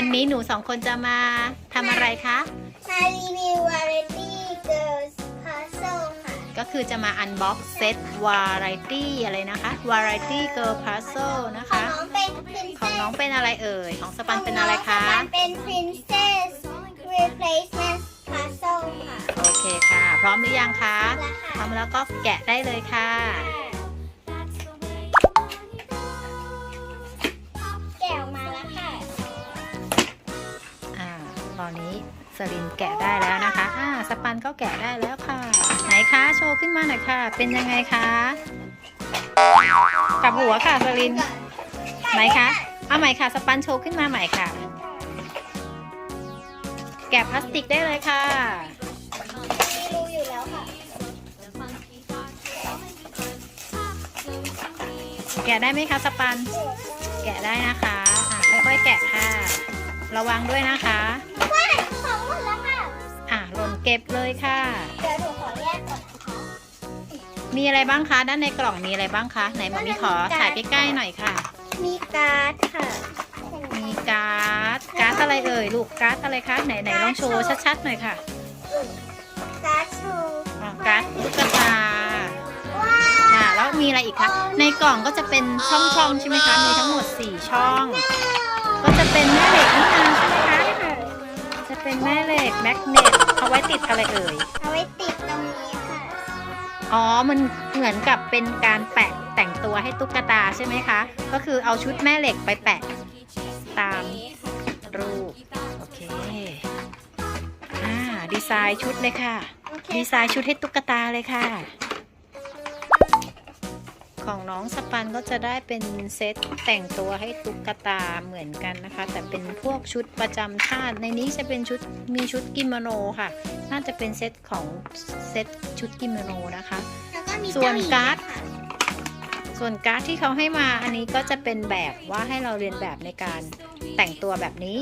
วันนี้หนูสองคนจะมาทำอะไรคะมารีวิว Variety Girls Puzzle ค่ะ ก็คือจะมาอันบ็อกเซต Variety อะไรนะคะ Variety Girl Puzzle นะของคะน้องเป็น Princess ของน้องเป็นอะไรเอ่ย ของสปันเป็นอะไรคะ ของน้องสปันเป็น Princess Replacement Puzzle ค่ะ โอเคค่ะ พร้อมหรือยังคะแล้วพค่ะร้อมแล้วก็แกะได้เลยค่ะแก อนนี้สลินแกะได้แล้วนะคะ อ่า สปันก็แกะได้แล้วค่ะ ไหนคะโชว์ขึ้นมาหน่อยค่ะ เป็นยังไงคะกลับหัวค่ะสลิน ไหนคะ เอาใหม่ค่ะ สปันโชว์ขึ้นมาใหม่ค่ะ แกะพลาสติกได้เลยค่ะมีรูอยู่แล้วค่ะ แกะได้ไหมคะสปัน แกะได้นะคะอะค่อยๆแกะค่ะ ระวังด้วยนะคะว้ายของหมดแล้วค่ะ อะหล่นเก็บเลยค่ะ เดี๋ยวหนูขอแยกก่อนนะคะมีอะไรบ้างคะ ด้านในกล่องมีอะไรบ้างคะ ไหนมามีขอถ่ายใกล้ๆหน่อยค่ะ มีการ์ดค่ะ มีการ์ด การ์ดอะไรเอ่ยลูก การ์ดอะไรคะ ไหนไหนลองโชว์ชัดๆหน่อยค่ะ การ์ดโชว์อ๋อการ์ดตุ๊กตาว้าวค่ะ แล้วมีอะไรอีกคะ ในกล่องก็จะเป็นช่องๆใช่ไหมคะ มีทั้งหมด 4 ช่องก็จะ เป็นแม่เหล็กนี่นาใช่ไหมคะจะเป็นแม่เหล็กแมกเนตเอาไว้ติดอะไรเอ่ย เอาไว้ติดตรงนี้ค่ะ อ๋อ มันเหมือนกับเป็นการแปะแต่งตัวให้ตุ๊กตาใช่ไหมคะ ก็คือเอาชุดแม่เหล็กไปแปะตามรูป โอเค อ่า ดีไซน์ชุดเลยค่ะโอเคดีไซน์ชุดให้ตุ๊กตาเลยค่ะ ของน้องสปันก็จะได้เป็นเซตแต่งตัวให้ตุ๊กตาเหมือนกันนะคะ แต่เป็นพวกชุดประจำชาติ ในนี้จะเป็นชุดมีชุดกิโมโนค่ะ น่าจะเป็นเซตของเซตชุดกิโมโนนะคะ แล้วก็มีส่วนเจ้หญิงการ์ดค่ะส่วนการ์ดที่เขาให้มาอันนี้ก็จะเป็นแบบว่าให้เราเรียนแบบในการแต่งตัวแบบนี้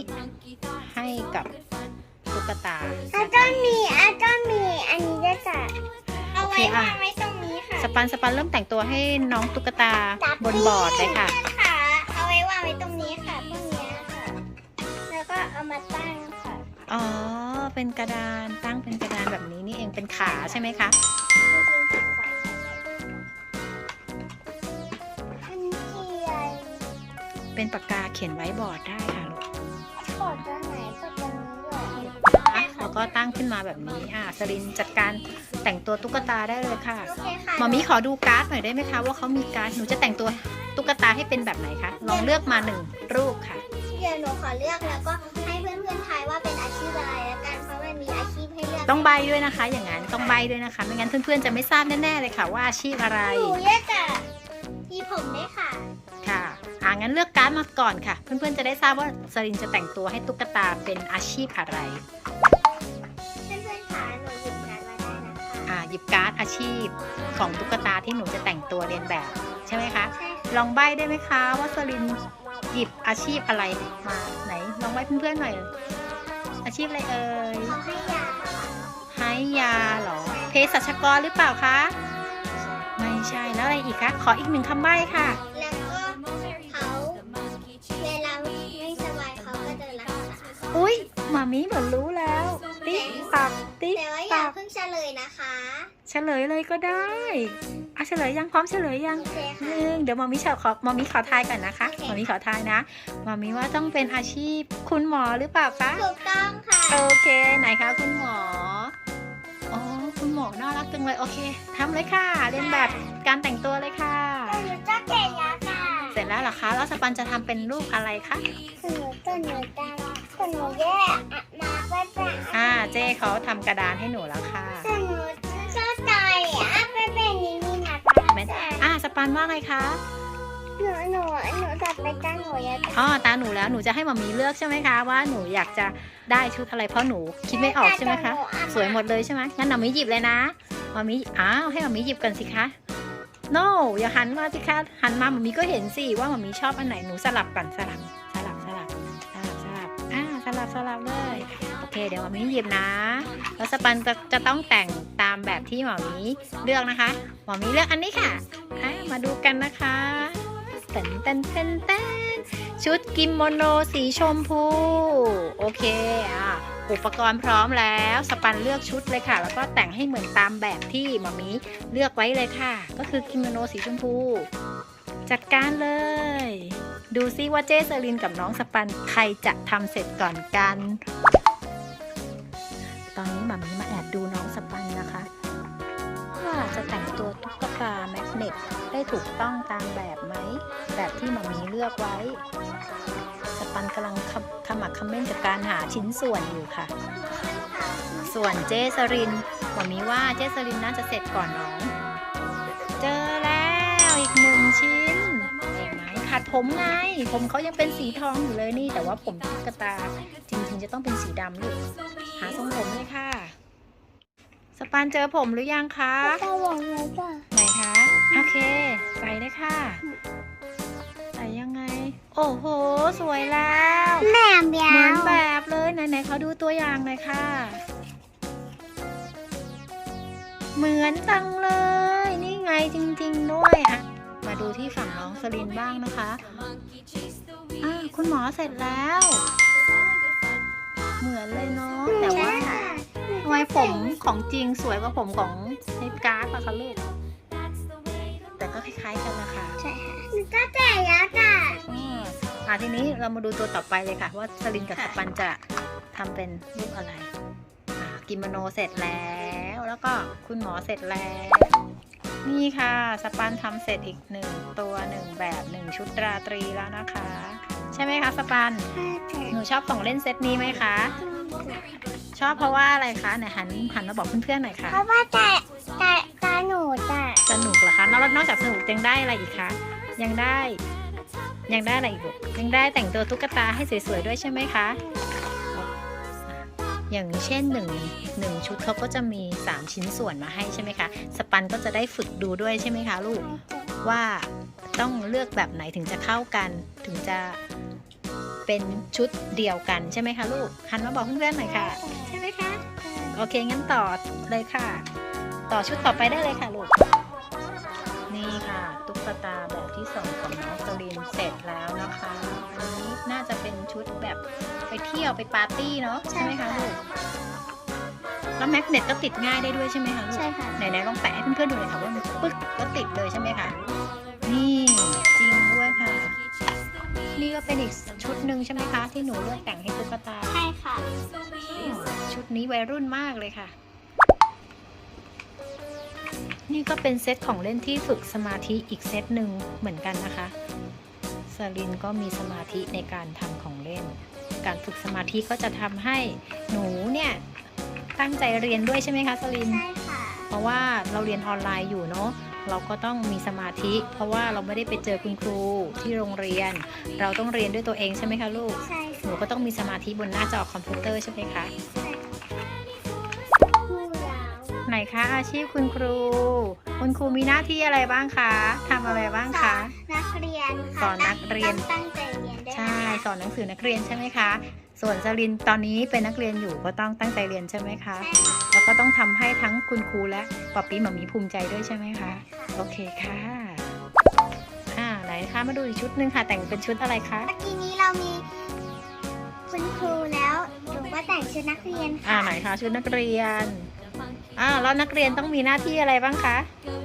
ให้กับตุ๊กตาแล้วก็มีแล้วก็มีอันนี้ด้วยจ้ะเอาไว้โอเคอะวางไว้ตรงนี้ค่ะส ปันสปันเริ่มแต่งตัวให้น้องตุ๊กตาจับนบอร์ดเลยค่ะ ค่ะ เอาไว้วางไว้ตรงนี้ค่ะตรงเนี้ยค่ะ แล้วก็เอามาตั้งค่ะ อ๋อ เป็นกระดานตั้งเป็นกระดานแบบนี้นี่เองเป็นขาใช่ไหมคะอันนี้คืออะไรเป็นปากกาเขียนไว้บอร์ดได้ค่ะลูกกดตัวไหนกดตัวนี้ด้วยแล้วก็ตั้งขึ้นมาแบบนี้ อ่าสลินจัดการ แต่งตัวตุ๊กตาได้เลยค่ะโอเคค่ะ หมอมีขอดูการ์ดหน่อยได้ไหมคะว่าเขามีการ์ด หนูจะแต่งตัวตุ๊กตาให้เป็นแบบไหนคะ ลองเลือกมาหนึ่งรูปค่ะเดี๋ยวหนูขอเลือกแล้วก็ให้เพื่อนๆทายว่าเป็นอาชีพอะไรแล้วกันเพราะมันมีอาชีพให้เลือก ต้องใบด้วยนะคะ อย่างนั้นต้องใบด้วยนะคะ ไม่งั้นเพื่อนๆจะไม่ทราบแน่ๆเลยค่ะ ว่าอาชีพอะไร หนูเลือกจากที่ผมด้วยค่ะ ค่ะอ่างั้นเลือกการ์ดมาก่อนค่ะ เพื่อนๆจะได้ทราบว่าสลินจะแต่งตัวให้ตุ๊กตาเป็นอาชีพอะไร หยิบการ์ดอาชีพของตุ๊กตาที่หนูจะแต่งตัวเรียนแบบใช่ไหมคะใช่ค่ะลองใบได้ไหมคะว่าสลินหยิบอาชีพอะไรมาไหน ลองใบเพื่อนๆหน่อย อาชีพอะไรเอ่ยเขาให้ยาค่ะให้ยาเหรอเภสัชกรหรือเปล่าคะไม่ใช่แล้วอะไรอีกคะขออีกหนึ่งคำใบ้ค่ะแล้วก็เขาเวลาไม่สบายเขาก็จะรักษาอุ้ยหมามีเหมือนรู้แล้ว ติ๊กตักติ๊กแต่ว่าอย่าตักเพิ่งเฉ ลยนะคะเฉลยเลยก็ได้อะเฉลยยังพร้อมเฉลยยังโอเคหค่ะ นึ่งเดี๋ยวหมามีขอขอหมามีขอทายก่อนนะคะโอเคหมามีขอทายนะหมามีว่าต้องเป็นอาชีพคุณหมอหรือเปล่าคะ ถูกต้องค่ะ โอเคไหนคะคุณหมอ อ๋อคุณหมอน่ารักจังเลยโอเคทำเลยค่ะเรียนแบบการแต่งตัวเลยค่ะหนูจะเก่งแล้วค่ะเสร็จแล้วเหรอคะแล้วสปันจะทำเป็นรูปอะไรคะหนูต้นหนูตาต้นหนูแย่อะมาก็จะ อ่าเจ้เขาทำกระดานให้หนูแล้วค่ะต้นหนูชอบใจอะเป็นแบบนี้นี่นะคะแม่อ่าสปันว่าไงคะหนูหนูหนูจัดไปจ้าหนูอยากอ๋อตาหนูแล้วหนูจะให้หมามีเลือกใช่ไหมคะ ว่าหนูอยากจะได้ชุดอะไรเพราะหนูคิดไม่ออกใช่ไหมคะ สวยหมดเลยใช่ไหมงั้นหมามีหยิบเลยนะหมามีอ้าวให้หมามีหยิบกันสิคะ no อย่าหันมาสิคะหันมาหมามีก็เห็นสิว่าหมามีชอบอันไหนหนูสลับก่อนสลับ สลับสลับเลย โอเค เดี๋ยวหมามีหยิบนะ แล้วสปันจะจะต้องแต่งตามแบบที่หมามีเลือกนะคะ หมามีเลือกอันนี้ค่ะอ่ามาดูกันนะคะเต้นเต้นเต้นเต้นชุดกิโมโนสีชมพู โอเคอะอุปกรณ์พร้อมแล้ว สปันเลือกชุดเลยค่ะ แล้วก็แต่งให้เหมือนตามแบบที่หมามีเลือกไว้เลยค่ะ ก็คือกิโมโนสีชมพู จัดการเลย ดูซิว่าเจสลินกับน้องสปันใครจะทำเสร็จก่อนกัน ตอนนี้มามีมาแอบดูน้องสปันนะคะ ว่าจะแต่งตัวตุ๊กตาแมกเนตได้ถูกต้องตามแบบไหม แบบที่มามีเลือกไว้ สปันกำลังขมขมักขม้นกับการหาชิ้นส่วนอยู่ค่ะ ส่วนเจสรินมามีว่าเจสรินน่าจะเสร็จก่อนน้อง ผมไง ผมเขายังเป็นสีทองอยู่เลยนี่ แต่ว่าผมตุ๊กตาจริงๆจะต้องเป็นสีดำลูกหาทรงผมเลยค่ะ สปันเจอผมหรือยังคะจะบอกเลยจ้ะไหนคะโอเค ใส่เลยค่ะ ใส่ยังไง โอ้โห สวยแล้วแม่เบี้ยเหมือนวแบบเลยไหนๆเขาดูตัวอย่างหน่อยค่ะ เหมือนจังเลย ดูที่ฝั่งน้องสลินบ้างนะคะอ่าคุณหมอเสร็จแล้ว เหมือนเลยเนาะแต่ว่าใช่ค่ะทำไมผมของจริงสวยกว่าผมของในการ์ดอะคะลูกแต่ก็คล้ายๆกันนะคะใช่ค่ะหนูก็แต่แล้วจ้ะอืมอะทีนี้เรามาดูตัวต่อไปเลยค่ะ ว่าสลินกับสค่ะปันจะทำเป็นรูปอะไรอะกิโมโนเสร็จแล้ว แล้วก็คุณหมอเสร็จแล้ว นี่ค่ะ สปันทำเสร็จอีกหนึ่งตัวหนึ่งแบบหนึ่งชุดราตรีแล้วนะคะ ใช่ไหมคะสปัน หนูชอบของเล่นเซตนี้ไหมคะ ชอบเพราะว่าอะไรคะไหนหันหันมาบอกเพื่อนๆหน่อยค่ะเพราะว่าแต่แต่ตาหนูจ้ะสนุกเหรอคะแล้วนอกจากสนุกยังได้อะไรอีกคะยังได้ ยังได้อะไรอีกลูกยังได้แต่งตัวตุ๊กตาให้สวยๆด้วยใช่ไหมคะ อย่างเช่นหนึ่งหนึ่งชุดเขาก็จะมี 3 ชิ้นส่วนมาให้ใช่ไหมคะ สปันก็จะได้ฝึกดูด้วยใช่ไหมคะลูก ว่าต้องเลือกแบบไหนถึงจะเข้ากัน ถึงจะเป็นชุดเดียวกันใช่ไหมคะลูก หันมาบอกเพื่อนๆหน่อยค่ะ ใช่ไหมคะ โอเค งั้นต่อเลยค่ะ ต่อชุดต่อไปได้เลยค่ะลูก นี่ค่ะ ตุ๊กตาแบบที่สองของน้องสลินเสร็จแล้วนะคะอันนี้น่าจะเป็นชุดแบบไป เที่ยวไปปาร์ตี้เนาะใช่ไหมคะลูกแล้วแมกเนตก็ติดง่ายได้ด้วยใช่ไหมคะลูกใช่ค่ะไหนๆลองแปะให้เพื่อนๆดูหน่อยค่ะว่ามันปึ๊กแล้วติดเลยใช่ไหมคะนี่จริงด้วยค่ะ นี่ก็เป็นอีกชุดหนึ่งใช่ไหมคะที่หนูเลือกแต่งให้ตุ๊กตาใช่ค่ะ ชุดนี้วัยรุ่นมากเลยค่ะ นี่ก็เป็นเซตของเล่นที่ฝึกสมาธิอีกเซตหนึ่งเหมือนกันนะคะสลินก็มีสมาธิในการทำของเล่น การฝึกสมาธิก็จะทำให้หนูเนี่ยตั้งใจเรียนด้วยใช่ไหมคะสลินใช่ค่ะ เพราะว่าเราเรียนออนไลน์อยู่เนาะเราก็ต้องมีสมาธิ เพราะว่าเราไม่ได้ไปเจอคุณครูที่โรงเรียน เราต้องเรียนด้วยตัวเองใช่ไหมคะลูกใช่หนูค่ะก็ต้องมีสมาธิบนหน้าจอคอมพิวเตอร์ใช่ไหมคะผู้ยาวไหนคะอาชีพคุณครู คุณครูมีหน้าที่อะไรบ้างคะทำอะไรบ้างคะนักเรียนค่ะสอนนักเรียนต้องตั้งใจ สอนหนังสือนักเรียนใช่ไหมคะ ส่วนสลินตอนนี้เป็นนักเรียนอยู่ก็ต้องตั้งใจเรียนใช่ไหมคะใช่ค่ะแล้วก็ต้องทำให้ทั้งคุณครูและป๊อปปี้หมามีภูมิใจด้วยใช่ไหมคะ โอเคค่ะอ่าไหนคะมาดูอีกชุดหนึ่งค่ะ แต่งเป็นชุดอะไรคะ เมื่อกี้นี้เรามีคุณครูแล้วหนูก็แต่งชุดนักเรียนอ่าค่ะไหนคะชุดนักเรียนอ่าแล้วนักเรียนต้องมีหน้าที่อะไรบ้างคะ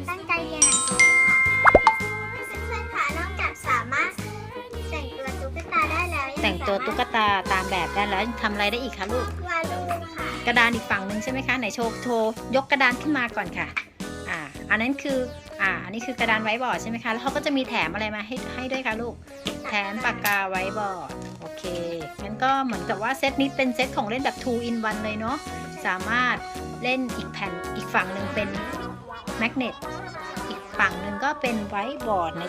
ตั้งใจเรียนหนังสือ แล้วยังแต่งตัวตุ๊กสามารถตาตามแบบได้แล้วทำอะไรได้อีกคะลูก วาดรูปค่ะกระดานอีกฝั่งหนึ่งใช่ไหมคะไหนโชว์โชว์ยกกระดานขึ้นมาก่อนค่ะ อ่า อันนั้นคือ อ่า อันนี้คือกระดานไว้บอร์ดใช่ไหมคะ แล้วเขาก็จะมีแถมอะไรมาให้ให้ด้วยคะลูก แถมปากกาไว้บอร์ด โอเค งั้นก็เหมือนกับว่าเซตนี้เป็นเซตของเล่นแบบ2 in 1เลยเนาะ สามารถเล่นอีกแผ่นอีกฝั่งหนึ่งเป็นแมกเนต อีกฝั่งหนึ่งก็เป็นไว้บอร์ดใน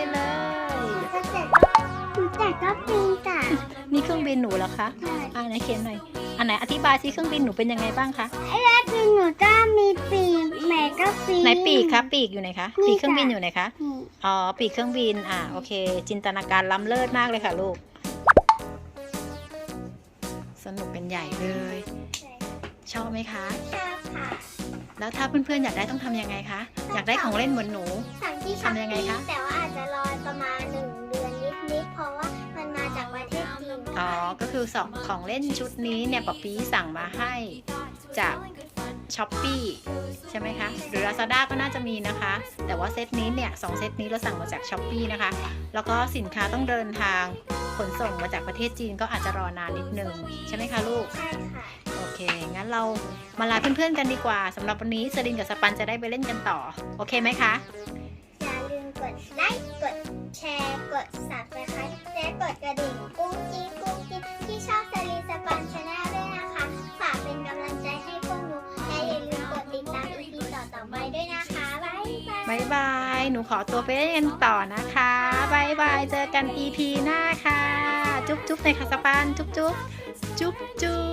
เยี่ยมไปเลยหนูจะเตะก็หนูเตะก็ปีนจ้ะนี่เครื่องบินหนูเหรอคะอ่าไหนเขียนหน่อยอันไหนอธิบายซิเครื่องบินหนูเป็นยังไงบ้างคะไอ้แรกปีนหนูก็มีปีกแม่ก็ปีนไหนปีกคะปีกอยู่ไหนคะนี่ปีกเครื่องบินจ้ะอยู่ไหนคะนี่อ๋อปีกเครื่องบินอ่าโอเค จินตนาการล้ำเลิศมากเลยค่ะลูกสสนุกเป็นใหญ่เลย ชอบไหมคะชอบค่ะแล้วถ้าเพื่อนๆอยากได้ต้องทำยังไงคะอยากได้ของเล่นเหมือนหนูสั่งที่ทำยังไงคะ ก็คือสองของเล่นชุดนี้เนี่ยป๊อปปี้สั่งมาให้จากช้อปปีใช่ไหมคะ หรือ Lazada ก็น่าจะมีนะคะ แต่ว่าเซตนี้เนี่ยสองเซตนี้เราสั่งมาจากช้อปปีนะคะ แล้วก็สินค้าต้องเดินทางขนส่งมาจากประเทศจีนก็อาจจะรอนานนิดนึง ใช่ไหมคะลูก ใช่ค่ะ โอเค งั้นเรามาลาเพื่อนๆกันดีกว่าสำหรับวันนี้สลินกับสปันจะได้ไปเล่นกันต่อ โอเคไหมคะ อย่าลืมกดไลค์ กดแชร์ กด subscribe และกดกระดิ่งกุ้งกิ้งกุ้งกิ้ง ที่ชอบสลีสปันชาแนลด้วยนะคะ ฝากเป็นกำลังใจให้พวกหนู และอย่าลืมกดติดตามอีพีต่อๆไปด้วยนะคะบ๊ายบาย บายบาย หนูขอตัวไปเล่นกันต่อนะคะบายบาย เจอกัน EP หน้าค่ะ จุ๊บจุ๊บในคาสปันจุ๊บจุ๊บจุ๊บจุ๊บ